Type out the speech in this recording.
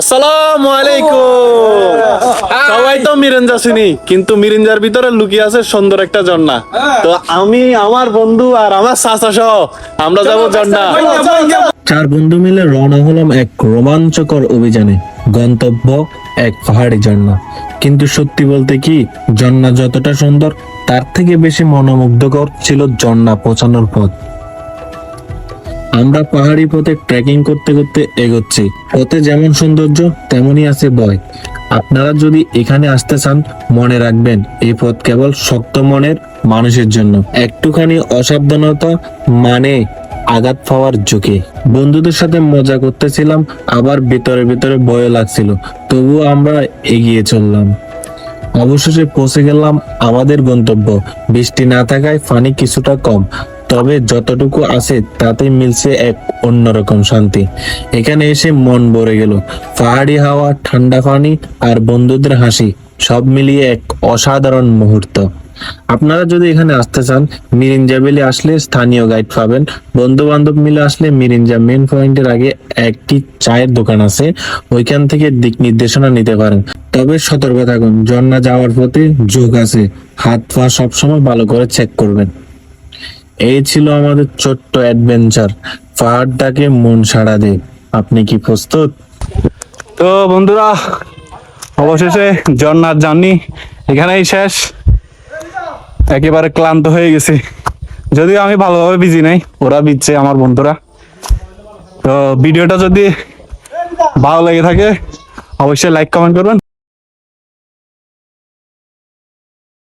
আসসালামু আলাইকুম। সবাই তো মিরেঞ্জা চিনি কিন্তু মিরেঞ্জার ভিতরে লুকিয়ে আছে সুন্দর একটা ঝর্ণা। তো আমি আমার বন্ধু আর আমার চাচা সহ আমরা যাব ঝর্ণা। চার বন্ধু মিলে রওনা হলাম এক রোমাঞ্চকর অভিযানে গন্তব্য এক পাহাড়ি ঝর্ণা। কিন্তু সত্যি বলতে কি ঝর্ণা যতটা সুন্দর তার থেকে বেশি মনোমুগ্ধকর ছিল ঝর্ণা পৌঁছানোর পথ। আমরা পাহাড়ি পথে ট্রেকিং করতে করতে এগোচ্ছি। পথে যেমন সৌন্দর্য, তেমনই আছে ভয়। আপনারা যদি এখানে আসতে চান, মনে রাখবেন, এই পথ কেবল শক্ত মনের মানুষের জন্য। একটুখানি অসাবধানতা মানে আঘাত পাওয়ার ঝুঁকি। বন্ধুদের সাথে মজা করতেছিলাম, আবার ভিতরে ভিতরে ভয় লাগছিল। তবুও আমরা এগিয়ে চললাম। অবশেষে পৌঁছে গেলাম আমাদের গন্তব্য। বৃষ্টি না থাকায় পানি কিছুটা কম। তবে যতটুকু আছে তাতে মিলছে এক অন্যরকম শান্তি। এখানে এসে মন ভরে গেল। পাহাড়ি হাওয়া, ঠান্ডা পানি আর বন্ধুদের হাসি, সব মিলিয়ে এক অসাধারণ মুহূর্ত। আপনারা যদি এখানে আসতে চান, মিরিঞ্জা আসলে স্থানীয় গাইড পাবেন। বন্ধু বান্ধব মিলে আসলে মিরিঞ্জা মেন পয়েন্টের আগে একটি চায়ের দোকান আছে। ওইখান থেকে দিক নির্দেশনা নিতে পারেন। তবে সতর্ক থাকুন, ঝর্ণা যাওয়ার পথে যোগ আছে। হাত পা সবসময় ভালো করে চেক করবেন। এই ছিল আমাদের ছোট্ট অ্যাডভেঞ্চার পাহাড়টাকে মন সাড়া দে। আপনি কি প্রস্তুত? তো বন্ধুরা, অবশেষে ঝর্ণার জার্নি এখানেই শেষ। একেবারে ক্লান্ত হয়ে গেছি। যদিও আমি ভালোভাবে বিজি নাই, ওরা বিচ্ছে আমার বন্ধুরা। তো ভিডিওটা যদি ভালো লেগে থাকে, অবশ্যই লাইক কমেন্ট করবেন।